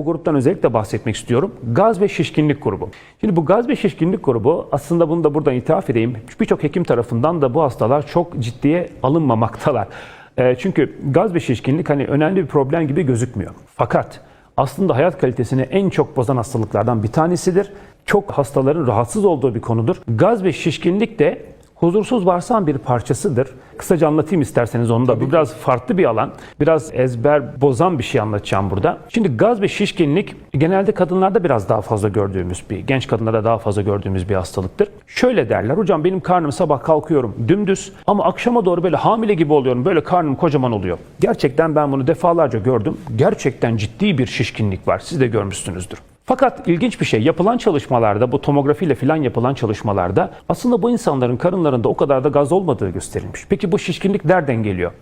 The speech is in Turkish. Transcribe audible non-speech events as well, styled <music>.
Bu gruptan özellikle bahsetmek istiyorum. Gaz ve şişkinlik grubu. Şimdi bu gaz ve şişkinlik grubu aslında bunu da buradan itiraf edeyim. Birçok hekim tarafından da bu hastalar çok ciddiye alınmamaktalar. <laughs> E, çünkü gaz ve şişkinlik hani önemli bir problem gibi gözükmüyor. Fakat aslında hayat kalitesini en çok bozan hastalıklardan bir tanesidir. Çok hastaların rahatsız olduğu bir konudur. Gaz ve şişkinlik de huzursuz bağırsağın bir parçasıdır. Kısaca anlatayım isterseniz onu da. Bu biraz farklı bir alan. Biraz ezber bozan bir şey anlatacağım burada. Şimdi gaz ve şişkinlik genelde kadınlarda biraz daha fazla gördüğümüz bir, genç kadınlarda daha fazla gördüğümüz bir hastalıktır. Şöyle derler, hocam benim karnım sabah kalkıyorum dümdüz ama akşama doğru böyle hamile gibi oluyorum. Böyle karnım kocaman oluyor. Gerçekten ben bunu defalarca gördüm. Gerçekten ciddi bir şişkinlik var. Siz de görmüşsünüzdür. Fakat ilginç bir şey yapılan çalışmalarda bu tomografiyle filan yapılan çalışmalarda aslında bu insanların karınlarında o kadar da gaz olmadığı gösterilmiş. Peki bu şişkinlik nereden geliyor?